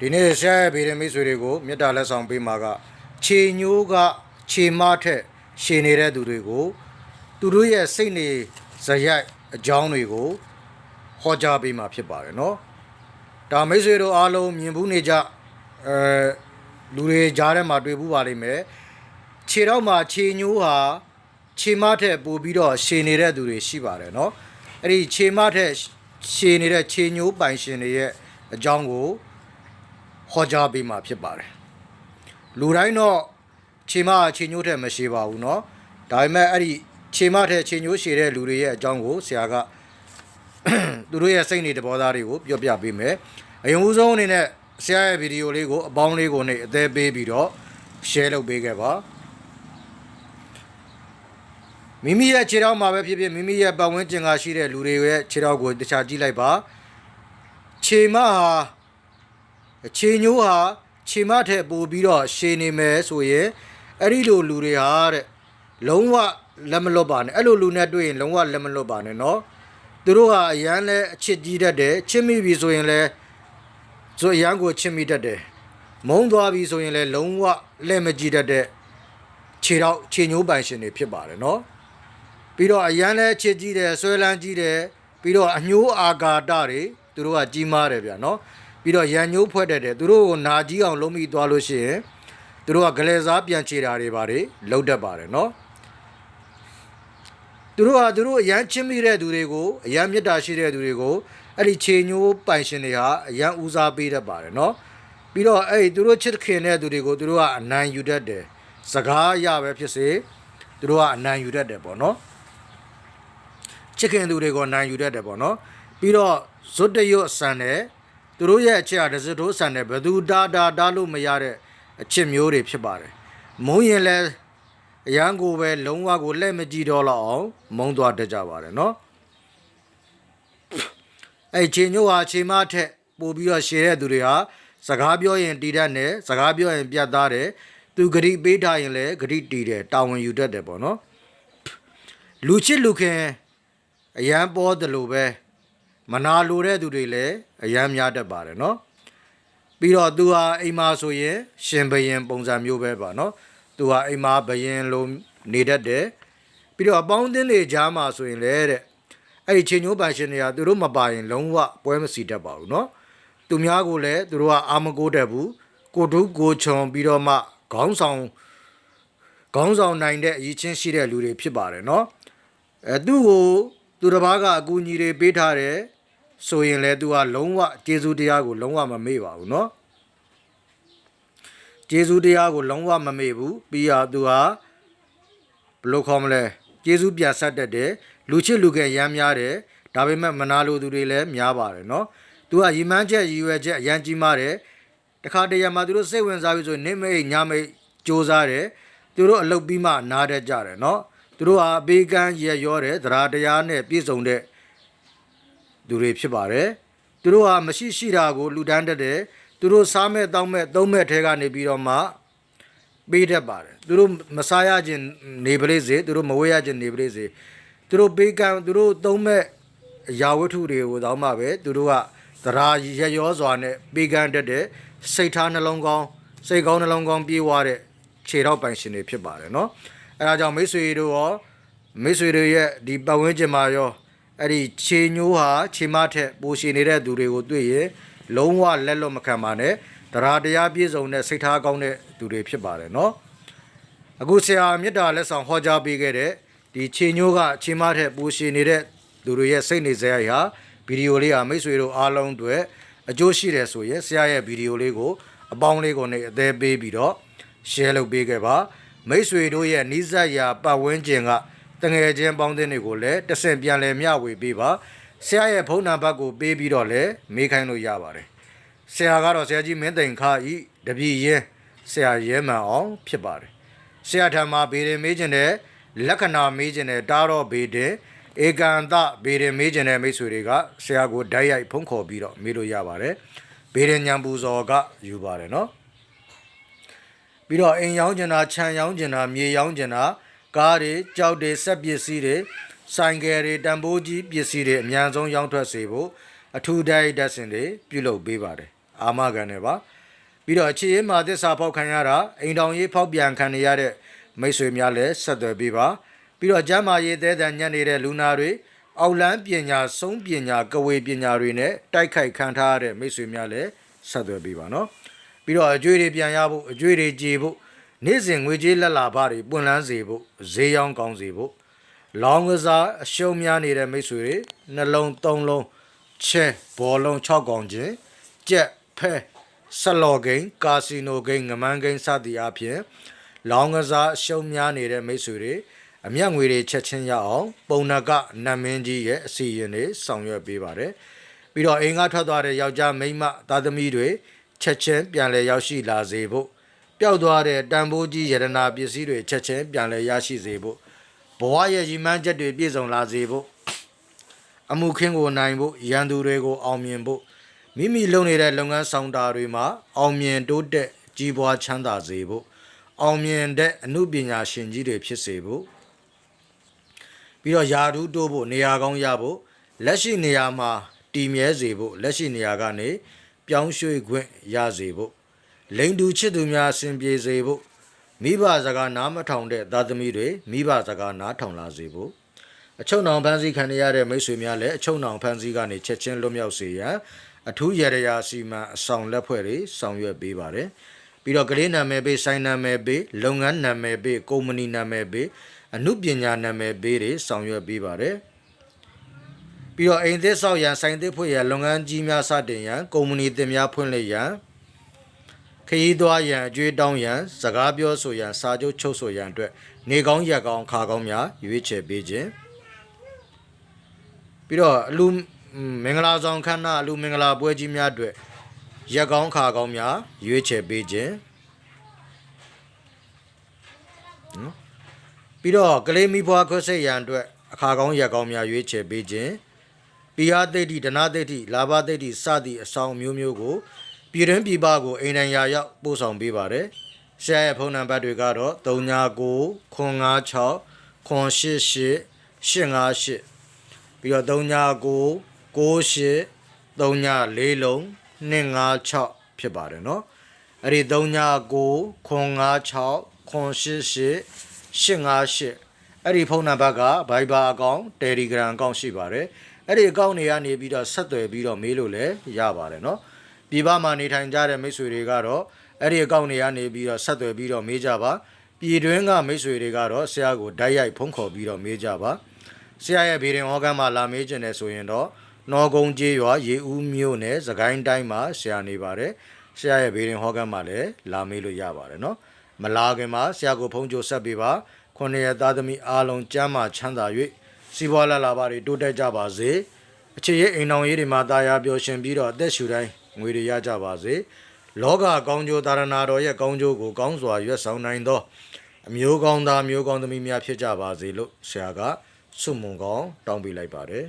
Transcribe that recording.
ဒီနေ့ဆရာရဲ့ဗေဒမိတ်ဆွေတွေကိုမေတ္တာလက်ဆောင်ပေးမှာကခြေညိုးကခြေမထက်ရှင်နေတဲ့သူတွေကိုသူတို့ရဲ့စိတ်နေဇယိုက်အကြောင်းတွေကိုဟောကြားပေးမှာဖြစ်ပါတယ်နော်ဒါမိတ်ဆွေတို့အားလုံးမြင်ဘူးနေကြအဲလူတွေကြားထဲမှာတွေ့ဘူးပါလိမ့်မယ်ခြေတော့မှာခြေညိုးဟာခြေမထက်ပိုပြီးတော့ရှင်နေတဲ့သူတွေရှိပါတယ်နော်အဲ့ဒီခြေမထက်ရှင်နေတဲ့ခြေညိုးပိုင်ရှင်တွေရဲ့အကြောင်းကို ဟောကြားပေးမှာဖြစ်ပါတယ်လူတိုင်းတော့ခြေမခြေညိုးထက်မရှိပါဘူးเนาะဒါပေမဲ့အဲ့ဒီခြေမထက်ခြေညိုးရှည်တဲ့လူတွေရဲ့အကြောင်းကိုဆရာက သူတို့ရဲ့စိတ်နေတဘောသားတွေကိုပြောပြပေးမယ်အရင်ဦးဆုံးအနေနဲ့ဆရာရဲ့ဗီဒီယိုလေးကိုအပေါင်းလေးကိုနေအသေးပေးပြီးတော့ share လုပ်ပေးခဲ့ပါမိမိရဲ့ခြေထောက်မှာပဲဖြစ်ဖြစ်မိမိရဲ့ပတ်ဝန်းကျင်ကရှိတဲ့လူတွေရဲ့ခြေထောက်ကိုတခြားကြည့်လိုက်ပါခြေမဟာ ခြေညိုးဟာခြေမထက်ပိုပြီးတော့ရှည်နေမယ်ဆိုရင်အဲ့ဒီလိုလူတွေဟာတဲ့လုံးဝလက်မလွတ်ပါနဲ့အဲ့လိုလူနဲ့တွေ့ရင်လုံးဝလက်မလွတ်ပါနဲ့နော်သူတို့ဟာအရန်လဲအချစ်ကြီးတတ်တယ်ချစ်မိပြီဆိုရင်လဲဆိုအရန်ကိုချစ်မိတတ်တယ်မုန်းသွားပြီဆိုရင်လဲလုံးဝလက်မကြည့်တတ်တဲ့ခြေတော့ခြေညိုးပိုင်ရှင်တွေဖြစ်ပါတယ်နော်ပြီးတော့အရန်လဲချစ်ကြီးတယ်ဆွဲလန်းကြီးတယ်ပြီးတော့အညိုးအာဃာတတွေသူတို့ကကြီးမားတယ်ဗျာနော် ပြီးတော့ရန်ညိုးဖွဲ့တတ်တယ်သူတို့ကိုနာကြီးအောင်လုံးပြီးသွားလို့ရှိရင်သူတို့ကဂလဲစားပြန်ချေတာတွေပါတယ်လောက်တတ်ပါတယ်နော်သူတို့ဟာသူတို့အရန်ချင်းမိတဲ့သူတွေကိုအရန်မေတ္တာရှိတဲ့သူတွေကိုအဲ့ဒီခြေညိုးပိုင်ရှင်တွေဟာအရန်ဦးစားပေးတတ်ပါတယ်နော်ပြီးတော့အဲ့ဒီသူတို့ချစ်ခင်တဲ့သူတွေကိုသူတို့ကအနိုင်ယူတတ်တယ်စကားရပဲဖြစ်စေသူတို့ကအနိုင်ယူတတ်တယ်ပေါ့နော်ချစ်ခင်သူတွေကိုနိုင်ယူတတ်တယ်ပေါ့နော်ပြီးတော့ဇွတ်တရွတ်ဆန်တယ် သူတို့ရဲ့အချစ်ဟာတစ်စတိုးဆန်တယ်ဘယ်သူတာတာတားလို့မရတဲ့အချစ်မျိုးတွေဖြစ်ပါတယ်မုံရင်လဲအရန်ကိုပဲလုံးဝကိုလက်မကြည့်တော့လောက်အောင်မုံသွားတတ်ကြပါတယ်နော်အဲ့ချင်းညို့ဟာချိန်မထက်ပို့ပြီးတော့ရှည်တဲ့သူတွေဟာစကားပြောရင်တီးတတ်တယ်စကားပြောရင်ပြတ်သားတယ်သူဂရိပေးထားရင်လည်းဂရိတီးတယ်တာဝန်ယူတတ်တယ်ပေါ့နော်လူချစ်လူခင်အရန်ပေါ်တယ်လို့ပဲ မနာလိုတဲ့သူတွေလည်းအယမ်းများတတ်ပါတယ်နော်ပြီးတော့သူဟာအိမ်မှာဆိုရင် ရှင်ဘရင်ပုံစံမျိုးပဲပါနော်သူဟာအိမ်မှာဘရင်လိုနေတတ်တယ်ပြီးတော့အပေါင်းအသင်းတွေကြားမှာဆိုရင်လည်းတဲ့အဲ့ဒီချင်းညိုးပိုင်ရှင်တွေကသူတို့မပါရင်လုံးဝပွဲမစီတတ်ပါဘူးနော်သူများကိုလည်းသူတို့ကအာမကိုတတ်ဘူးကိုတုကိုချုံပြီးတော့မှခေါင်းဆောင်ခေါင်းဆောင်နိုင်တဲ့အရေးချင်းရှိတဲ့လူတွေဖြစ်ပါတယ်နော်အဲသူ့ကိုသူတစ်ပါးကအကူအညီတွေပေးထားတယ် ဆိုရင်လည်းသူကလုံးဝကျေးဇူးတရားကိုလုံးဝမမေ့ပါဘူးเนาะကျေးဇူးတရားကိုလုံးဝမမေ့ဘူးပြီးတော့သူကဘယ်လိုခေါ်မလဲကျေးဇူးပြန်ဆက်တတ်တယ်လူချစ်လူငယ်ရမ်းများတယ်ဒါပေမဲ့မနာလိုသူတွေလည်းများပါတယ်เนาะသူကရီမန်းချက်ရည်ရွယ်ချက်အရန်ကြီးမားတယ်တခါတရံမှာသူတို့စိတ်ဝင်စားပြီဆိုရင်နေမိတ်ညမိတ်စူးစားတယ်သူတို့အလုပ်ပြီးမှနားတတ်ကြတယ်เนาะ သူတို့ဟာအပေးကမ်းရက်ရောတဲ့သရာတရားနဲ့ပြည့်စုံတဲ့ သူတွေဖြစ်ပါတယ်သူတို့ဟာမရှိရှိတာကိုလူတန်းတတ်တယ်သူတို့စားမဲ့တောင်းမဲ့သုံးမဲ့ထဲကနေပြီးတော့မှပေးတတ်ပါတယ်သူတို့မစားရခြင်းနေပလေးစေသူတို့မဝေးရခြင်းနေပလေးစေသူတို့ပေးကမ်းသူတို့သုံးမဲ့အရာဝတ္ထုတွေကိုတောင်းမှပဲသူတို့ကသရာရက်ရောစွာနဲ့ပေးကမ်းတတ်တဲ့စိတ်ထားနှလုံးကောင်းစိတ်ကောင်းနှလုံးကောင်းပြေးွားတဲ့ခြေတော့ပိုင်ရှင်တွေဖြစ်ပါတယ်နော်အဲဒါကြောင့်မိတ်ဆွေတို့ရောမိတ်ဆွေတို့ရဲ့ဒီပတ်ဝန်းကျင်မှာရော အဲ့ဒီခြေညိုးဟာခြေမထက်ပိုရှည်နေတဲ့သူတွေကိုတွေ့ရင်လုံးဝလက်လွတ်မခံပါနဲ့တရားတရားပြည့်စုံတဲ့စိတ်ထားကောင်းတဲ့သူတွေဖြစ်ပါတယ်နော်အခုဆရာမြတ်တာလက်ဆောင်ဟောကြားပေးခဲ့တဲ့ဒီခြေညိုးကခြေမထက်ပိုရှည်နေတဲ့သူတွေရဲ့စိတ်နေစရာဟာဗီဒီယိုလေးဟာမိတ်ဆွေတို့အားလုံးအတွက်အကျိုးရှိတယ်ဆိုရင်ဆရာရဲ့ဗီဒီယိုလေးကိုအပေါင်းလေးကိုနေအသေးပေးပြီးတော့ share လုပ်ပေးခဲ့ပါမိတ်ဆွေတို့ရဲ့နီးစပ်ရာပတ်ဝန်းကျင်က တငယ်ချင်းပေါင်းတဲ့တွေကိုလည်းတစ်ဆင့်ပြန်လည်မျှဝေပေးပါဆရာရဲ့ဖုန်းနံပါတ်ကိုပေးပြီးတော့လည်းမေးခိုင်းလို့ရပါတယ်ဆရာကတော့ဆရာကြီးမင်းသိန်ခါဤတပည့်ရင်ဆရာရဲမှန်အောင်ဖြစ်ပါတယ်ဆရာထံမှာဘေရင်မေးခြင်းတဲ့လက္ခဏာမေးခြင်းတဲ့တားတော့ဘေတဲ့ဧကန်တဘေရင်မေးခြင်းတဲ့မိတ်ဆွေတွေကဆရာကိုဓာတ်ရိုက်ဖုန်းခေါ်ပြီးတော့မေးလို့ရပါတယ်ဘေရင်ညံပူဇော်ကယူပါတယ်နော်ပြီးတော့အိမ်ရောင်းကျင်တာခြံရောင်းကျင်တာမြေရောင်းကျင်တာ ကားတွေကြောက်တွေစက်ပစ္စည်းတွေဆိုင်ကယ်တွေတံပိုးကြီးပစ္စည်းတွေအများဆုံးရောင်းထွက်စေဖို့အထူးတိုက်ဓာတ်စင်တွေပြုလုပ်ပေးပါတယ်အာမခံတယ်ပါပြီးတော့အခြေရေးမှာသစ္စာဖောက်ခံရတာအိမ်တောင်ရေးဖောက်ပြန်ခံရတဲ့မိတ်ဆွေများလည်းဆက်သွယ်ပေးပါပြီးတော့ကျမ်းမာရေးသေးတဲ့ညံ့နေတဲ့လူနာတွေအောက်လန်းပညာဆုံးပညာကဝေပညာတွေနဲ့တိုက်ခိုက်ခံထားရတဲ့မိတ်ဆွေများလည်းဆက်သွယ်ပေးပါနော်ပြီးတော့အကျွေးတွေပြန်ရဖို့အကျွေးတွေကြေဖို့ နေ့စဉ်ငွေကြေးလက်လာဖတွေပွင့်လန်းစေဖို့ဈေးရောင်းကောင်းစေဖို့လောင်းကစားအရှုံးများနေတဲ့မိတ်ဆွေတွေနှလုံးသုံးလုံးချဲဘောလုံး6កောင်ချင်းကြက်ဖဲဆလော်ဂိမ်းကာစီနိုဂိမ်းငမန်းဂိမ်းစသည်အပြင်လောင်းကစားအရှုံးများနေတဲ့မိတ်ဆွေတွေအမျက်ငွေတွေချက်ချင်းရအောင်ပုံနကနတ်မင်းကြီးရဲ့အစီရင်တွေဆောင်ရွက်ပေးပါတယ်ပြီးတော့အိမ်ကထွက်သွားတဲ့ယောက်ျားမိန်းမသားသမီးတွေချက်ချင်းပြန်လည်ရောက်ရှိလာစေဖို့ ပျောက်သွားတဲ့တန်ဖိုးကြီးယရနာပစ္စည်းတွေချက်ချင်းပြန်လည်ရရှိစေဖို့ဘဝရဲ့ရည်မှန်းချက်တွေပြည့်စုံလာစေဖို့အမှုခင်းကိုနိုင်ဖို့ရန်သူတွေကိုအောင်မြင်ဖို့မိမိလုပ်နေတဲ့လုပ်ငန်းဆောင်တာတွေမှာအောင်မြင်တိုးတက်ကြီးပွားချမ်းသာစေဖို့အောင်မြင်တဲ့အမှုပညာရှင်ကြီးတွေဖြစ်စေဖို့ပြီးတော့ယာဓုတိုးဖို့နေရာကောင်းရဖို့လက်ရှိနေရာမှာတည်မြဲစေဖို့လက်ရှိနေရာကနေပြောင်းရွှေ့ခွင့်ရစေဖို့ လိန်တူချစ်သူများအစဉ်ပြေစေဖို့မိဘစကားနားမထောင်တဲ့သားသမီးတွေမိဘစကားနားထောင်လာစေဖို့အချုံနောင်ဖန်စီခံရတဲ့မိတ်ဆွေများလည်းအချုံနောင်ဖန်စီကနေချက်ချင်းလွတ်မြောက်စေရန်အထူးရရရာစီမံအဆောင်လက်ဖွဲ့တွေဆောင်ရွက်ပေးပါတယ်ပြီးတော့ကလေးနာမည်ပေးဆိုင်နာမည်ပေးလုပ်ငန်းနာမည်ပေးကုမ္ပဏီနာမည်ပေးအမှုပညာနာမည်ပေးတွေဆောင်ရွက်ပေးပါတယ်ပြီးတော့အိမ်သစ်ဆောက်ရန်ဆိုင်သစ်ဖွင့်ရန်လုပ်ငန်းကြီးများစတင်ရန်ကုမ္ပဏီတင်များဖွင့်လှစ်ရန် ခရီးသွားရန်အကျွေးတောင်းရန်စကားပြောဆိုရန်စာချုပ်ချုပ်ဆိုရန်အတွက်နေကောင်းရက်ကောင်းခါကောင်းများရွေးချယ်ပေးခြင်းပြီးတော့အလူမင်္ဂလာဆောင်ခမ်းနားအလူမင်္ဂလာပွဲကြီးများအတွက်ရက်ကောင်းခါကောင်းများရွေးချယ်ပေးခြင်းနော်ပြီးတော့ကလေးမိဘွားခွတ်စိတ်ရန်အတွက်အခါကောင်းရက်ကောင်းများရွေးချယ်ပေးခြင်းပိယသိတ္တိဒနာသိတ္တိလာဘသိတ္တိစသည့်အဆောင်မျိုးမျိုးကို ပြည်တွင်းပြည်ပကိုအိမ်တိုင်ရာရောက်ပို့ဆောင်ပေးပါတယ်။ဆရာရဲ့ဖုန်းနံပါတ်တွေကတော့39 956 988 858ပြီးတော့39 98 38လုံး256ဖြစ်ပါတယ်เนาะအဲ့ဒီ39 956 988 858အဲ့ဒီဖုန်းနံပါတ်က Viber အကောင့် Telegram အကောင့်ရှိပါတယ်အဲ့ဒီအကောင့်တွေကနေပြီးတော့ဆက်သွယ်ပြီးတော့မေးလို့လည်းရပါတယ်เนาะ ပြည်ပမှာနေထိုင်ကြတဲ့မိတ်ဆွေတွေကတော့အဲ့ဒီအကောင့်တွေကနေပြီးတော့ဆက်သွယ်ပြီးတော့မေးကြပါပြည်တွင်းကမိတ်ဆွေတွေကတော့ဆရာကိုဓာတ်ရိုက်ဖုန်းခေါ်ပြီးတော့မေးကြပါဆရာရဲ့ဗီဒင်ဟောကမ်းမှာလာမေးခြင်းတယ်ဆိုရင်တော့နော်ကုန်းကျေးရွာရေဦးမြို့နယ်စကိုင်းတိုင်းမှာဆရာနေပါတယ်ဆရာရဲ့ဗီဒင်ဟောကမ်းမှာလည်းလာမေးလို့ရပါတယ်နော်မလာခင်မှာဆရာကိုဖုန်းကြိုဆက်ပေးပါခုနှစ်ရသားသမီးအားလုံးကျမ်းမာချမ်းသာ၍စီးပွားလာလာပါတွေတိုးတက်ကြပါစေအခြေရေးအိမ်အောင်ရေးတွေမှာတာယာပျော်ရွှင်ပြီးတော့အသက်ရှူတိုင်း ငွေတွေရကြပါစေလောကကောင်းကျိုးသာရဏတော်ရဲ့ကောင်းကျိုးကိုကောင်းစွာရွတ်ဆောင်နိုင်သောအမျိုးကောင်းသားမျိုးကောင်းသမီးများဖြစ်ကြပါစေလို့ဆရာကဆုမွန်ကောင်းတောင်းပေးလိုက်ပါတယ်